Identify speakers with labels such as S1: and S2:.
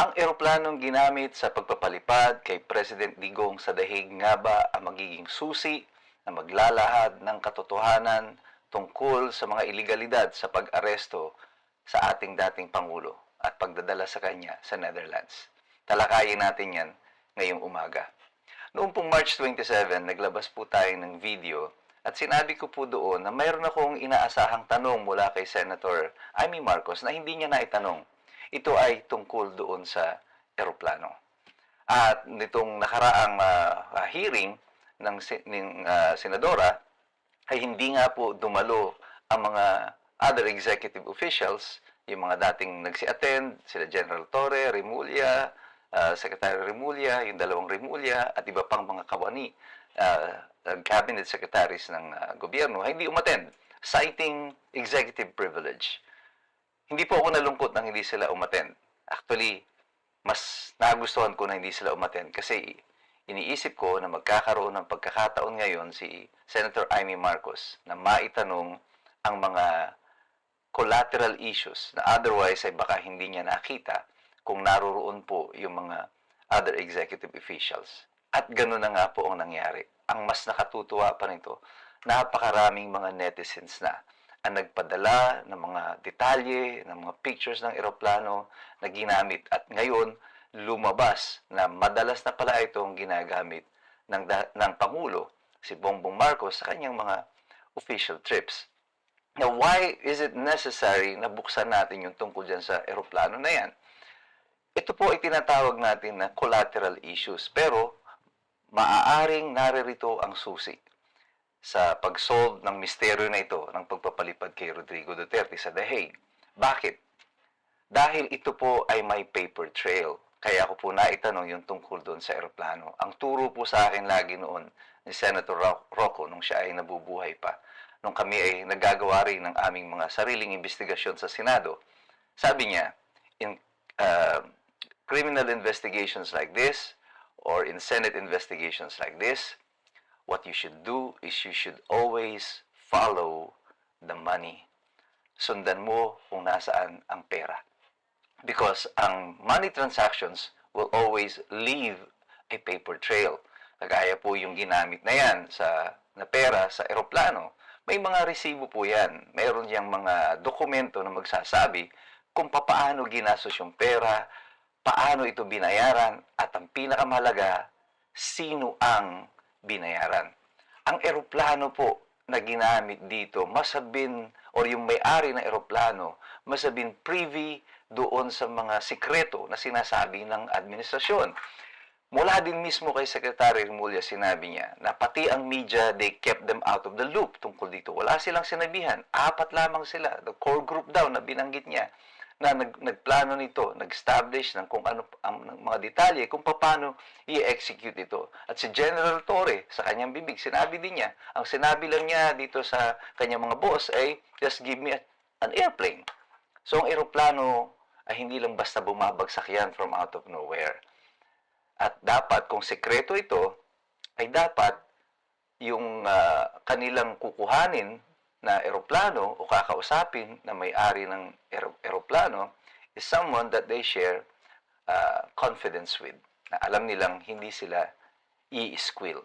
S1: Ang eroplanong ginamit sa pagpapalipad kay President Digong sa dahig nga ba ang magiging susi na maglalahad ng katotohanan tungkol sa mga ilegalidad sa pag-aresto sa ating dating Pangulo at pagdadala sa kanya sa Netherlands? Talakayin natin yan ngayong umaga. Noong pong March 27, naglabas po tayo ng video at sinabi ko po doon na mayroon akong inaasahang tanong mula kay Senator Amy Marcos na hindi niya naitanong. Ito ay tungkol doon sa eroplano. At nitong nakaraang ah, hearing ng, ng ah, senadora ay hindi nga po dumalo ang mga other executive officials, yung mga dating nagsi-attend, sila General Torre, Remulla, ah, Secretary Remulla, yung dalawang Remulla, at iba pang mga kawani, ah, cabinet secretaries ng ah, gobyerno, hindi umattend, citing executive privilege. Hindi po ako nalungkot nang hindi sila umattend. Actually, mas nagustuhan ko na hindi sila umattend kasi iniisip ko na magkakaroon ng pagkakataon ngayon si Senator Amy Marcos na maitanong ang mga collateral issues na otherwise ay baka hindi niya nakita kung naroroon po yung mga other executive officials. At gano'n na nga po ang nangyari. Ang mas nakatutuwa pa nito, napakaraming mga netizens na ang nagpadala ng mga detalye, ng mga pictures ng eroplano na ginamit. At ngayon, lumabas na madalas na pala itong ginagamit ng, ng Pangulo, si Bongbong Marcos, sa kanyang mga official trips. Now, why is it necessary na buksan natin yung tungkol dyan sa eroplano na yan? Ito po ay tinatawag natin na collateral issues. Pero, maaaring naririto ang susi sa pag-solve ng misteryo na ito ng pagpapalipad kay Rodrigo Duterte sa The Hague. Bakit? Dahil ito po ay may paper trail. Kaya ako po naitanong yung tungkol doon sa eroplano. Ang turo po sa akin lagi noon ni Senator Ro- Rocco nung siya ay nabubuhay pa. Nung kami ay nagagawa rin ng aming mga sariling investigasyon sa Senado. Sabi niya, in uh, criminal investigations like this or in Senate investigations like this, what you should do is you should always follow the money. Sundan mo kung nasaan ang pera. Because ang money transactions will always leave a paper trail. Kagaya po yung ginamit na yan sa na pera sa eroplano. May mga resibo po yan. Mayroon yang mga dokumento na magsasabi kung papaano ginastos yung pera, paano ito binayaran, at ang pinakamahalaga, sino ang binayaran. Ang eroplano po na ginamit dito, masabin, or yung may-ari ng eroplano, masabin privy doon sa mga sikreto na sinasabi ng administrasyon. Mula din mismo kay Secretary Remulla, sinabi niya na pati ang media, they kept them out of the loop tungkol dito. Wala silang sinabihan. Apat lamang sila. The core group daw na binanggit niya na nag, nagplano nito, nag-establish ng kung ano ang ng mga detalye kung paano i-execute ito. At si General Torre, sa kanyang bibig, sinabi din niya, ang sinabi lang niya dito sa kanyang mga boss ay, just give me a- an airplane. So, ang eroplano ay hindi lang basta bumabagsak yan from out of nowhere. At dapat, kung sekreto ito, ay dapat yung ah, kanilang kukuhanin na eroplano o kakausapin na may-ari ng ero- eroplano is someone that they share ah, confidence with. Na alam nilang hindi sila i-squill.